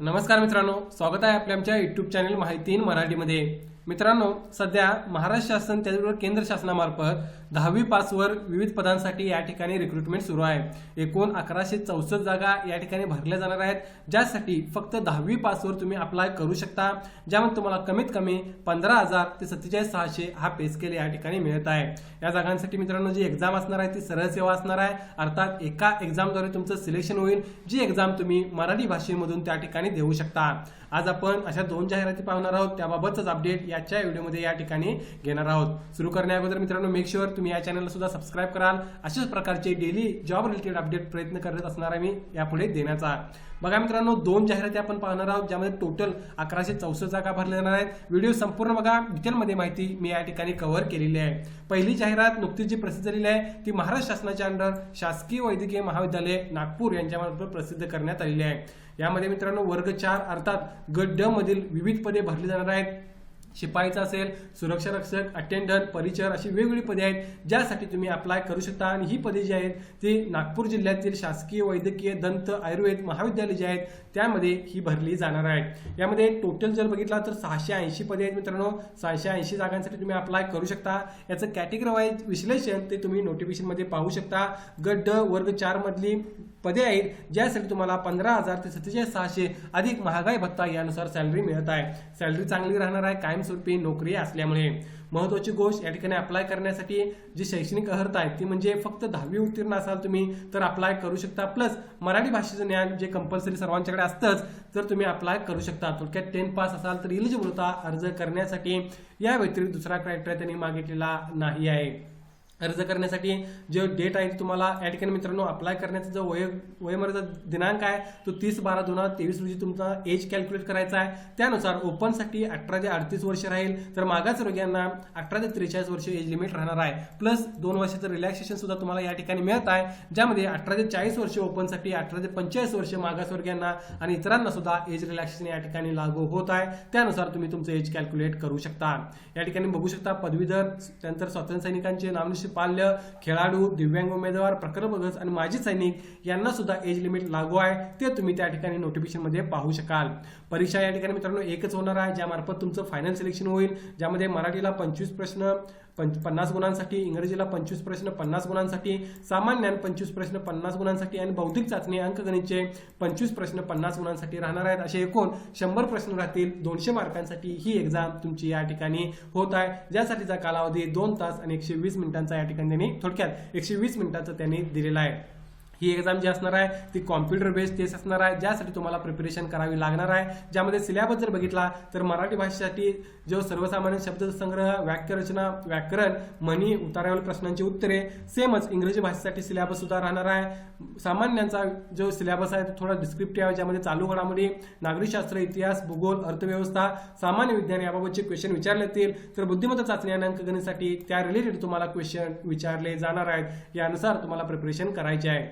नमस्कार मित्रांनो स्वागत आहे आपल्या आमच्या युट्यूब चॅनल माहिती इन मराठीमध्ये. मित्रांनो सध्या महाराष्ट्र शासन त्याचबरोबर केंद्र शासनामार्फत दहावी पासवर विविध पदांसाठी या ठिकाणी रिक्रुटमेंट सुरू आहे. एकूण अकराशे चौसष्ट जागा या ठिकाणी भरल्या जाणार आहेत. ज्यासाठी फक्त दहावी पासवर तुम्ही अप्लाय करू शकता. ज्यामध्ये तुम्हाला कमीत कमी पंधरा हजार ते सत्तेचाळीस सहाशे हा पे स्केल या ठिकाणी मिळत आहे. या जागांसाठी मित्रांनो जी एक्झाम असणार आहे ती सरळ सेवा असणार आहे. अर्थात एका एक्झामद्वारे तुमचं सिलेक्शन होईल. जी एक्झाम तुम्ही मराठी भाषेमधून त्या ठिकाणी देऊ शकता. आज आपण अशा दोन जाहिराती पाहणार आहोत. त्याबाबतच अपडेट याच्या व्हिडिओमध्ये या ठिकाणी घेणार आहोत. सुरू करण्या अगोदर मित्रांनो मेक शुअर तुम्ही या चॅनलला सुद्धा सबस्क्राईब कराल. अशाच प्रकारचे डेली जॉब रिलेटेड अपडेट प्रयत्न करत असणार आहे मी यापुढे देण्याचा. बघा मित्रांनो दोन जाहिराती आपण पाहणार आहोत ज्यामध्ये टोटल अकराशे चौसष्ट जागा भरल्या जाणार आहेत. व्हिडिओ संपूर्ण बघा डिटेलमध्ये माहिती मी या ठिकाणी कव्हर केलेली आहे. पहिली जाहिरात नुकतीच जी प्रसिद्ध झालेली आहे ती महाराष्ट्र शासनाच्या अंडर शासकीय वैद्यकीय महाविद्यालय नागपूर यांच्यामार्फत प्रसिद्ध करण्यात आलेली आहे. यामध्ये मित्रांनो वर्ग चार अर्थात गड्ड्यामधील विविध पदे भरली जाणार आहेत. शिपाईचा असेल सुरक्षा रक्षक अटेंडंट परिचर अशी वेगवेगळी पदे आहेत ज्यासाठी तुम्ही अप्लाय करू शकता. आणि ही पदे जी आहेत ती नागपूर जिल्ह्यातील शासकीय वैद्यकीय दंत आयुर्वेद महाविद्यालय जे आहेत त्यामध्ये ही भरली जाणार आहेत. यामध्ये टोटल जर बघितला तर सहाशे ऐंशी पदे आहेत मित्रांनो. सहाशे ऐंशी जागांसाठी तुम्ही अप्लाय करू शकता. याचं कॅटेगरी वाईज विश्लेषण ते तुम्ही नोटिफिकेशनमध्ये पाहू शकता. गट ड वर्ग चार मधली पदे आहेत ज्यासाठी तुम्हाला पंधरा हजार ते सत्तेचाळीस सहाशे अधिक महागाई भत्ता यानुसार सॅलरी मिळत आहे. सॅलरी चांगली राहणार आहे काय कायमस्वरूपी नोकरी असल्यामुळे महत्वाची गोष्ट या ठिकाणी अप्लाय करण्यासाठी जी शैक्षणिक अर्हता आहे ती म्हणजे फक्त दहावी उत्तीर्ण असाल तुम्ही तर अप्लाय करू शकता. प्लस मराठी भाषेचं ज्ञान जे कंपल्सरी सर्वांच्याकडे असतंच तर तुम्ही अप्लाय करू शकता. थोडक्यात टेन पास असाल तर इलिजिबल होता अर्ज करण्यासाठी. या व्यतिरिक्त दुसरा क्रायटेरिया त्यांनी मागितलेला नाही आहे. अर्ज करण्यासाठी जो डेट आहे तुम्हाला या ठिकाणी मित्रांनो अप्लाय करण्याचा जो वय वयमर्यादा दिनांक आहे तो तीस बारा दोन हजार तेवीस रोजी तुमचा एज कॅल्क्युलेट करायचा आहे. त्यानुसार ओपनसाठी अठरा ते अडतीस वर्ष राहील. तर मागास रोग्यांना अठरा ते त्रेचाळीस वर्ष एज लिमिट राहणार आहे. प्लस दोन वर्षाचं रिलॅक्सेशन सुद्धा तुम्हाला या ठिकाणी मिळत आहे. ज्यामध्ये अठरा ते चाळीस वर्ष ओपनसाठी अठरा ते पंचेचाळीस वर्ष मागासवर्गीयांना आणि इतरांना सुद्धा एज रिलॅक्सेशन या ठिकाणी लागू होत आहे. त्यानुसार तुम्ही तुमचं एज कॅल्क्युलेट करू शकता. या ठिकाणी बघू शकता पदवीधर त्यानंतर स्वातंत्र्य सैनिकांचे नामनिश्चित पाल्य खेळाडू दिव्यांग उमेदवार प्रकल्पग्रस्त आणि माजी सैनिक यांना सुद्धा एज लिमिट लागू आहे. ते तुम्ही त्या ठिकाणी नोटिफिकेशनमध्ये पाहू शकाल. परीक्षा या ठिकाणी मित्रांनो एकच होणार आहे ज्यामार्फत तुमचं फायनल सिलेक्शन होईल. ज्यामध्ये मराठीला पंचवीस प्रश्न पंच पन्नास गुणांसाठी इंग्रजीला पंचवीस प्रश्न पन्नास गुणांसाठी सामान्य ज्ञान पंचवीस प्रश्न पन्नास गुणांसाठी आणि बौद्धिक चाचणी अंकगणितचे पंचवीस प्रश्न पन्नास गुणांसाठी राहणार आहेत. असे एकूण शंभर प्रश्न राहतील. दोनशे मार्कांसाठी ही एक्झाम तुमची या ठिकाणी होत आहे. ज्यासाठीचा कालावधी दोन तास आणि एकशे वीस मिनिटांचा या ठिकाणी त्यांनी थोडक्यात एकशे वीस मिनिटांचा त्यांनी दिलेला आहे. ही एक्झाम जी असणार आहे ती कॉम्प्युटर बेस्ड टेस्ट असणार आहे ज्यासाठी तुम्हाला प्रिपरेशन करावी लागणार आहे. ज्यामध्ये सिलेबस जर बघितला तर मराठी भाषेसाठी जो सर्वसामान्य शब्दसंग्रह वाक्यरचना व्याकरण म्हणी उतारावरील प्रश्नांची उत्तरे सेमच इंग्रजी भाषेसाठी सिलेबस सुद्धा राहणार आहे. सामान्यांचा जो सिलेबस आहे तो थोडा डिस्क्रिप्टिव्ह आहे ज्यामध्ये चालू घडामोडी नागरिकशास्त्र इतिहास भूगोल अर्थव्यवस्था सामान्य विज्ञान याबाबतचे क्वेश्चन विचारले जातील. तर बुद्धिमत्ता चाचणी आणि अंकगणितसाठी त्या रिलेटेड तुम्हाला क्वेश्चन विचारले जाणार आहेत. यानुसार तुम्हाला प्रिपरेशन करायचे आहे.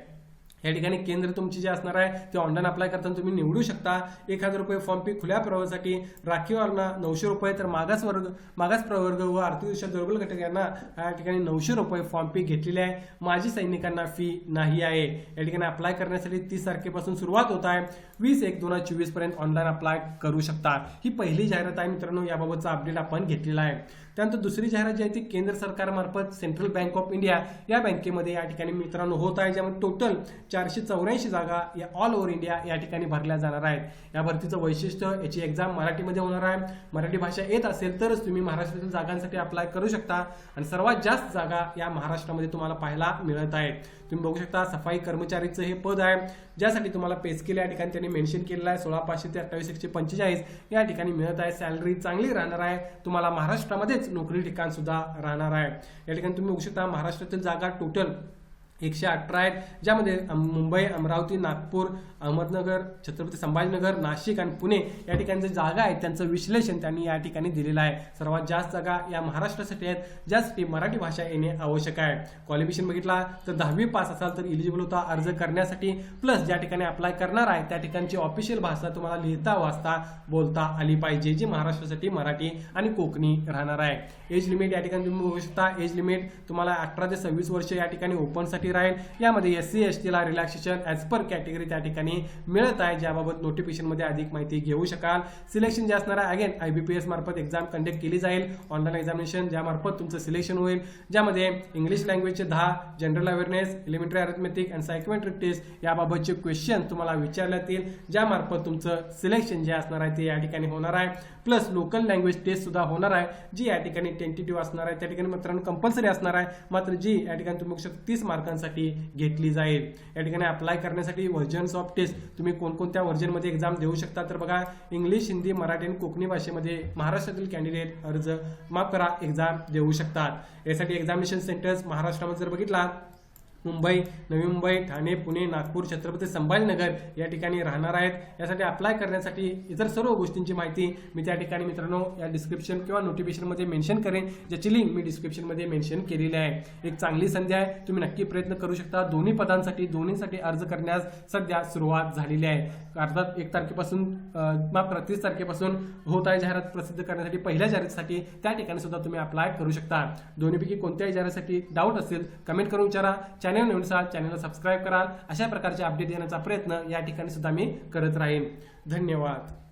या ठिकाणी केंद्र तुमची जे असणार आहे ते ऑनलाईन अप्लाय करताना तुम्ही निवडू शकता. एक हजार रुपये फॉर्म फी खुल्या प्रवर्गासाठी राखीवांना नऊशे रुपये तर मागास वर्ग मागास प्रवर्ग व आर्थिकदृष्ट्या दुर्बल घटक यांना या ठिकाणी नऊशे रुपये फॉर्म फी घेतलेली आहे. माजी सैनिकांना फी नाही आहे. या ठिकाणी अप्लाय करण्यासाठी तीस तारखेपासून सुरुवात होत आहे. वीस एक दोन हजार चोवीसपर्यंत ऑनलाईन अप्लाय करू शकता. ही पहिली जाहिरात आहे मित्रांनो याबाबतचा अपडेट आपण घेतलेला आहे. त्यानंतर दुसरी जाहिरात जी आहे ती केंद्र सरकारमार्फत सेंट्रल बँक ऑफ इंडिया या बँकेमध्ये या ठिकाणी मित्रांनो होत आहे ज्यामध्ये टोटल चारशे चौऱ्याऐंशी जागा या ऑल ओव्हर इंडिया या ठिकाणी भरल्या जाणार आहेत. या भरतीचं वैशिष्ट्य याची एक्झाम मराठीमध्ये होणार आहे. मराठी भाषा येत असेल तरच तुम्ही महाराष्ट्रातील जागांसाठी अप्लाय करू शकता आणि सर्वात जास्त जागा या महाराष्ट्रामध्ये तुम्हाला पाहायला मिळत आहेत. तुम्ही बघू शकता सफाई कर्मचारीचं हे पद आहे. ज्यासाठी तुम्हाला पे स्केल या ठिकाणी त्यांनी मेन्शन केलेलं आहे. सोळा पाचशे ते अठ्ठावीस एकशे पंचेचाळीस या ठिकाणी मिळत आहे. सॅलरी चांगली राहणार आहे. तुम्हाला महाराष्ट्रामध्येच नोकरी ठिकाण सुद्धा राहणार आहे. या ठिकाणी तुम्ही बघू शकता महाराष्ट्रातील जागा टोटल एकशे अठरा आहेत. ज्यामध्ये मुंबई अमरावती नागपूर अहमदनगर छत्रपती संभाजीनगर नाशिक आणि पुणे या ठिकाणी जे जागा आहेत त्यांचं विश्लेषण त्यांनी या ठिकाणी दिलेलं आहे. सर्वात जास्त जागा या महाराष्ट्रासाठी आहेत. ज्यासाठी मराठी भाषा येणे आवश्यक आहे. क्वालिफिकेशन बघितला तर दहावी पास असाल तर इलिजिबल होता. अर्ज करण्यासाठी प्लस ज्या ठिकाणी अप्लाय करणार आहे त्या ठिकाणची ऑफिशियल भाषा तुम्हाला लिहिता वाचता बोलता आली पाहिजे जी महाराष्ट्रासाठी मराठी आणि कोकणी राहणार आहे. एज लिमिट या ठिकाणी तुम्ही बघू शकता. एज लिमिट तुम्हाला अठरा ते सव्वीस वर्ष या ठिकाणी ओपनसाठी पदांसाठी राहील. यामध्ये एस सी एस टीला रिलॅक्सेशन ॲज पर कॅटेगरी त्या ठिकाणी मिळत आहे ज्याबाबत नोटिफिकेशनमध्ये अधिक माहिती घेऊ शकाल. सिलेक्शन जे असणार आहे again I B P S मार्फत एक्झाम कंडक्ट केली जाईल. ऑनलाईन एक्झामिनेशन ज्यामार्फत तुमचं सिलेक्शन होईल. ज्यामध्ये इंग्लिश लँग्वेजचे दहा general awareness elementary arithmetic and psychometric test याबाबतचे क्वेश्चन तुम्हाला विचारण्यात येईल. ज्यामार्फत तुमचं सिलेक्शन जे असणार आहे ते या ठिकाणी होणार आहे. प्लस लोकल लँग्वेज टेस्ट सुद्धा होणार आहे जी या ठिकाणी टेंटेटिव्ह असणार आहे. त्या ठिकाणी मित्रांनो कंपल्सरी असणार आहे. मात्र जी या ठिकाणी तुम्ही तीस शकता तीस घेतली जाईल. या ठिकाणी अप्लाय करण्यासाठी व्हर्जन्स ऑफ टेस्ट तुम्ही कोणकोणत्या व्हर्जनमध्ये एक्झाम देऊ शकता? तर बघा इंग्लिश हिंदी मराठी आणि कोकणी भाषेमध्ये महाराष्ट्रातील कॅन्डिडेट अर्ज माफ करा एक्झाम देऊ शकतात. यासाठी एक्झामिनेशन सेंटर्स महाराष्ट्रामध्ये जर बघितला मुंबई नवी मुंबई ठाणे पुणे नागपूर छत्रपती संभाजीनगर या ठिकाणी राहणार आहेत. यासाठी अप्लाय करण्यासाठी इतर सर्व गोष्टींची माहिती मी त्या ठिकाणी मित्रांनो या डिस्क्रिप्शन किंवा नोटिफिकेशनमध्ये मेन्शन करेन ज्याची लिंक मी डिस्क्रिप्शनमध्ये मेन्शन केलेली आहे. एक चांगली संधी आहे. तुम्ही नक्की प्रयत्न करू शकता. दोन्ही पदांसाठी दोन्हीसाठी अर्ज करण्यास सध्या सुरुवात झालेली आहे. अर्थात एक तारखेपासून अं, माफ करा तीस तारखेपासून होत आहे जाहिरात प्रसिद्ध करण्यासाठी पहिल्या जाहिरातीसाठी त्या ठिकाणी सुद्धा तुम्ही अप्लाय करू शकता. दोन्हीपैकी कोणत्याही जाहिरातीसाठी डाऊट असेल कमेंट करून विचारा. चॅनल नवीन असाल चॅनलला सबस्क्राईब कराल. अशा प्रकारचे अपडेट देण्याचा प्रयत्न या ठिकाणी सुद्धा मी करत राहीन. धन्यवाद.